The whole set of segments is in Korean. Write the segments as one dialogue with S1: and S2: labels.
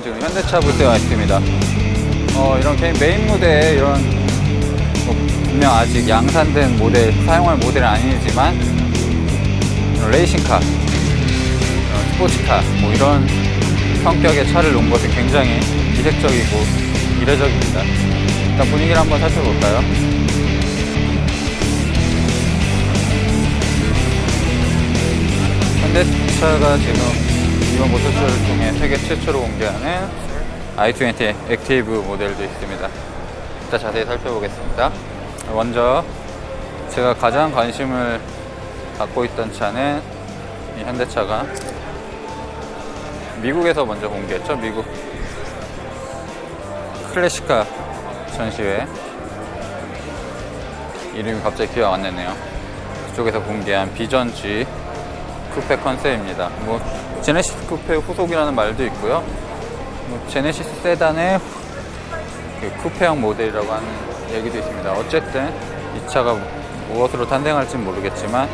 S1: 지금 현대차 부스에 와 있습니다. 어, 이런 개인 메인 무대에 이런 뭐 분명 아직 양산된 모델, 사용할 모델은 아니지만 레이싱카, 스포츠카, 뭐 이런 성격의 차를 놓은 것이 굉장히 이색적이고 이례적입니다. 일단 분위기를 한번 살펴볼까요? 현대차가 지금 이번 모터쇼를 통해 세계 최초로 공개하는 i20 액티브 모델도 있습니다. 일단 자세히 살펴보겠습니다. 먼저 제가 가장 관심을 갖고 있던 차는 이 현대차가 미국에서 먼저 공개했죠. 미국 클래시카 전시회 이름이 갑자기 기억 안 나네요. 그쪽에서 공개한 비전 G 쿠페 컨셉입니다. 뭐 제네시스 쿠페 후속이라는 말도 있고요. 뭐 제네시스 세단의 그 쿠페형 모델이라고 하는 얘기도 있습니다. 어쨌든 이 차가 무엇으로 탄생할지는 모르겠지만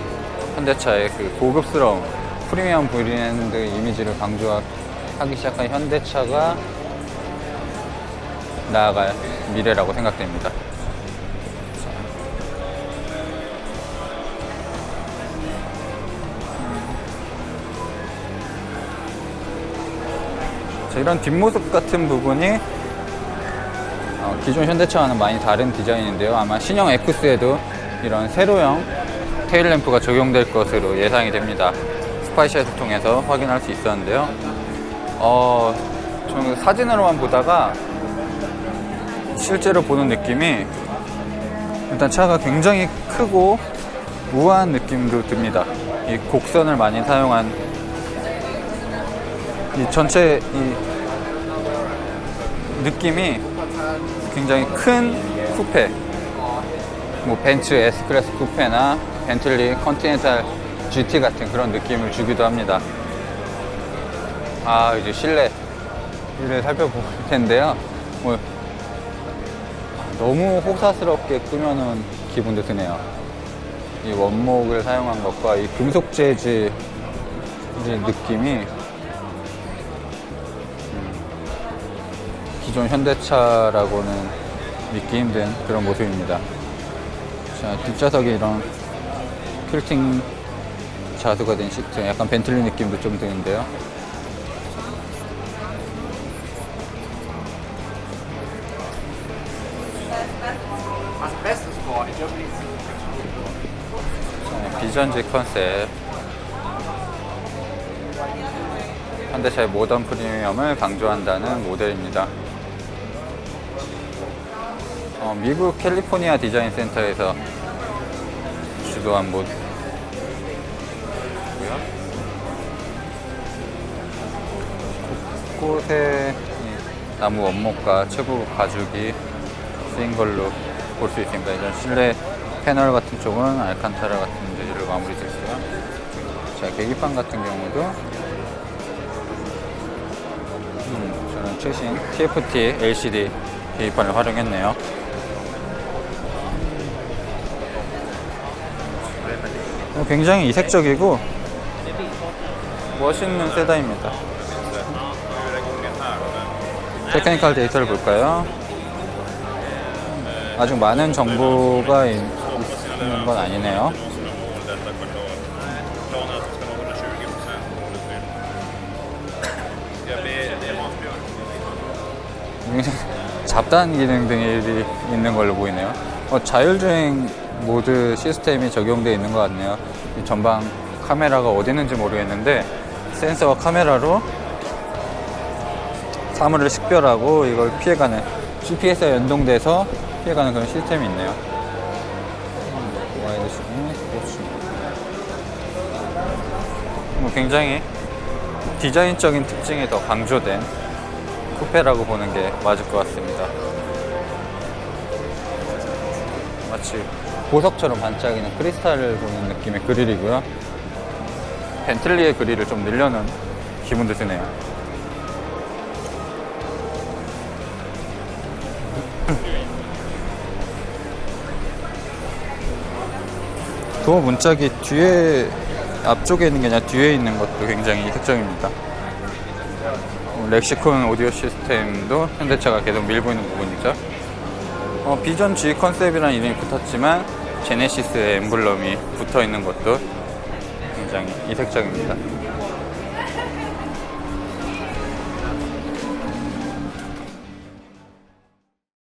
S1: 현대차의 그 고급스러운 프리미엄 브랜드 이미지를 강조하기 시작한 현대차가 나아갈 미래라고 생각됩니다. 자, 이런 뒷모습 같은 부분이 어, 기존 현대차와는 많이 다른 디자인인데요. 아마 신형 X에도 이런 세로형 테일 램프가 적용될 것으로 예상이 됩니다. 스파이샷을 통해서 확인할 수 있었는데요. 어, 저는 사진으로만 보다가 실제로 보는 느낌이 일단 차가 굉장히 크고 우아한 느낌도 듭니다. 이 곡선을 많이 사용한 이 전체 이 느낌이 굉장히 큰 쿠페 뭐 벤츠 S 클래스 쿠페나 벤틀리 컨티넨탈 GT 같은 그런 느낌을 주기도 합니다. 아 이제 실내를 살펴볼 텐데요. 뭐 너무 호사스럽게 꾸며놓은 기분도 드네요. 이 원목을 사용한 것과 이 금속 재질 느낌이 기존 현대차라고는 믿기 힘든 그런 모습입니다. 자, 뒷좌석에 이런 퀼팅 자수가 된 시트, 약간 벤틀리 느낌도 좀 드는데요. 자, 비전지 컨셉. 현대차의 모던 프리미엄을 강조한다는 모델입니다. 어, 미국 캘리포니아 디자인 센터에서 주도한 모델. 곳곳에 이 나무 원목과 최고 가죽이 쓰인 걸로 볼 수 있습니다. 이런 실내 패널 같은 쪽은 알칸타라 같은 재질로 마무리 됐고요. 자, 계기판 같은 경우도 음, 저는 최신 TFT LCD 계기판을 활용했네요. 굉장히 이색적이고 멋있는 세단입니다. 테크니컬 데이터를 볼까요? 아직 많은 정보가 있- 있는 건 아니네요. 굉장히 잡다한 기능들이 있는 걸로 보이네요. 어, 자율주행 모드 시스템이 적용되어 있는 것 같네요. 이 전방 카메라가 어디 있는지 모르겠는데 센서와 카메라로 사물을 식별하고 이걸 피해가는 GPS에 연동돼서 피해가는 그런 시스템이 있네요. 뭐 굉장히 디자인적인 특징이 더 강조된 쿠페라고 보는 게 맞을 것 같습니다. 마치 보석처럼 반짝이는 크리스탈을 보는 느낌의 그릴이고요. 벤틀리의 그릴을 좀 늘려놓은 기분도 드네요. 도어 문짝이 뒤에 앞쪽에 있는 게 아니라 뒤에 있는 것도 굉장히 특징입니다. 어, 렉시콘 오디오 시스템도 현대차가 계속 밀고 있는 부분이죠. 어, 비전 G 컨셉이라는 이름이 붙었지만 제네시스의 엠블럼이 붙어 있는 것도 굉장히 이색적입니다.